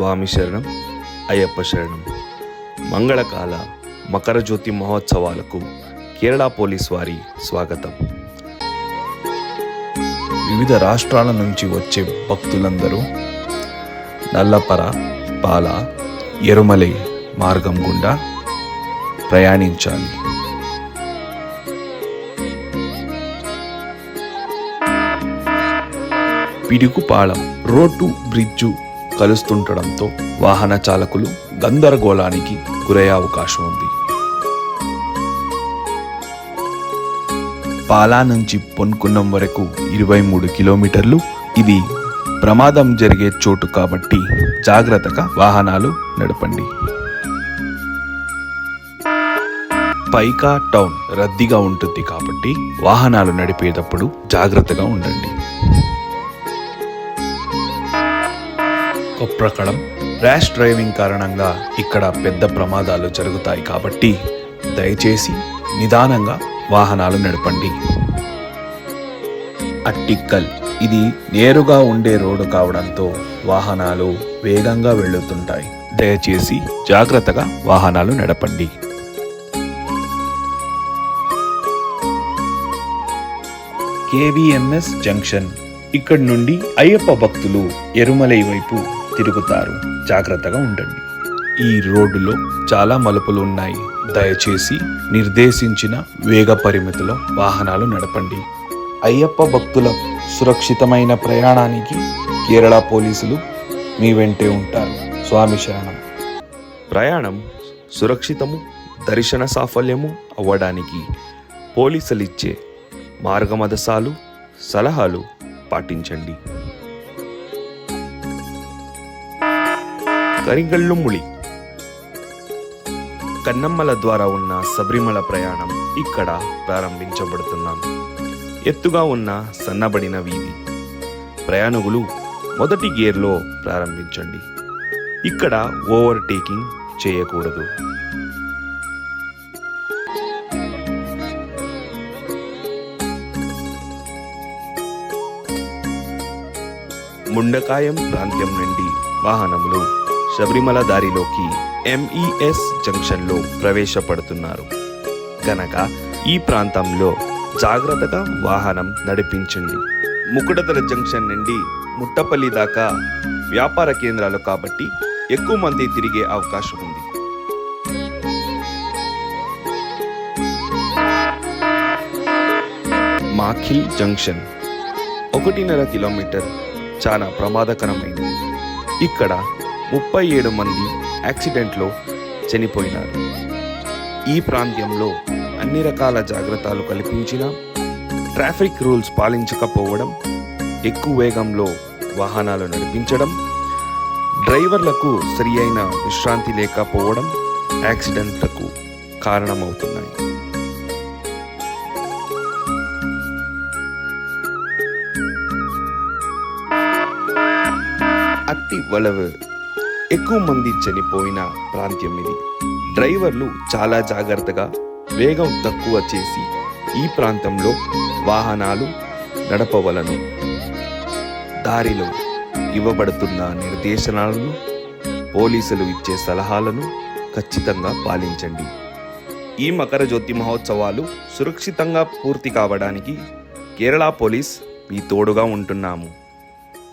స్వామి శరణం అయ్యప్ప శరణం. మంగళకాల మకర జ్యోతి మహోత్సవాలకు కేరళ పోలీస్ వారి స్వాగతం. వివిధ రాష్ట్రాల నుంచి వచ్చే భక్తులందరూ నల్లపర పాల ఎరుమలై మార్గం గుండా ప్రయాణించాలి. పిడుగుపాళం రోడ్డు బ్రిడ్జు కలుస్తుండటంతో వాహన చాలకులు గందరగోళానికి గురయ్యే అవకాశం ఉంది. పాలా నుంచి పొన్కున్నం వరకు ఇరవై మూడు కిలోమీటర్లు. ఇది ప్రమాదం జరిగే చోటు కాబట్టి జాగ్రత్తగా వాహనాలు నడపండి. పైకా టౌన్ రద్దీగా ఉంటుంది కాబట్టి వాహనాలు నడిపేటప్పుడు జాగ్రత్తగా ఉండండి. ప్రకారం ర్యాష్ డ్రైవింగ్ కారణంగా ఇక్కడ పెద్ద ప్రమాదాలు జరుగుతాయి కాబట్టి దయచేసి నిదానంగా వాహనాలు నడపండి. అట్టిక్కల్. ఇది నేరుగా ఉండే రోడ్డు కావడంతో వాహనాలు వేగంగా వెళ్ళుతుంటాయి దయచేసి జాగ్రత్తగా వాహనాలు నడపండి. KVMS junction. ఇక్కడి నుండి అయ్యప్ప భక్తులు ఎరుమలై వైపు తిరుగుతారు. జాగ్రత్తగా ఉండండి. ఈ రోడ్డులో చాలా మలుపులు ఉన్నాయి. దయచేసి నిర్దేశించిన వేగ పరిమితిలో వాహనాలు నడపండి. అయ్యప్ప భక్తుల సురక్షితమైన ప్రయాణానికి కేరళ పోలీసులు మీ వెంటే ఉంటారు. స్వామి శరణం. ప్రయాణం సురక్షితము దర్శన సాఫల్యము అవ్వడానికి పోలీసులు ఇచ్చే మార్గమదశాలు సలహాలు పాటించండి. కరిగళ్ళుముళి కన్నమ్మల ద్వారా ఉన్న శబరిమల ప్రయాణం ఇక్కడ ప్రారంభించబడుతున్నాం. ఎత్తుగా ఉన్న సన్నబడిన వీధి. ప్రయాణికులు మొదటి గేర్లో ప్రారంభించండి. ఇక్కడ ఓవర్టేకింగ్ చేయకూడదు. ముండకాయం ప్రాంతం నుండి వాహనములు శబరిమల దారిలోకి ఎంఈఎస్ జంక్షన్లో ప్రవేశపడుతున్నారు. గనక ఈ ప్రాంతంలో జాగ్రత్తగా వాహనం నడిపించండి. ముకుడతల జంక్షన్ నుండి ముట్టపల్లి దాకా వ్యాపార కేంద్రాలు కాబట్టి ఎక్కువ మంది తిరిగే అవకాశం ఉంది. మాఖిల్ జంక్షన్ ఒకటిన్నర కిలోమీటర్ చాలా ప్రమాదకరమైనది. ఇక్కడ ముప్పై ఏడు మంది యాక్సిడెంట్లో చనిపోయినారు. ఈ ప్రాంతంలో అన్ని రకాల జాగ్రత్తలు కల్పించిన ట్రాఫిక్ రూల్స్ పాలించకపోవడం ఎక్కువ వేగంలో వాహనాలు నడిపించడం డ్రైవర్లకు సరి అయిన విశ్రాంతి లేకపోవడం యాక్సిడెంట్లకు కారణమవుతున్నాయి. అతి వలవు ఎక్కువ మంది చనిపోయిన ప్రాంతం ఇది. డ్రైవర్లు చాలా జాగ్రత్తగా వేగం తక్కువ చేసి ఈ ప్రాంతంలో వాహనాలు నడపవలను. దారిలో ఇవ్వబడుతున్న నిర్దేశనాలను పోలీసులు ఇచ్చే సలహాలను ఖచ్చితంగా పాలించండి. ఈ మకర జ్యోతి మహోత్సవాలు సురక్షితంగా పూర్తి కావడానికి కేరళ పోలీస్ మీ తోడుగా ఉంటున్నాము.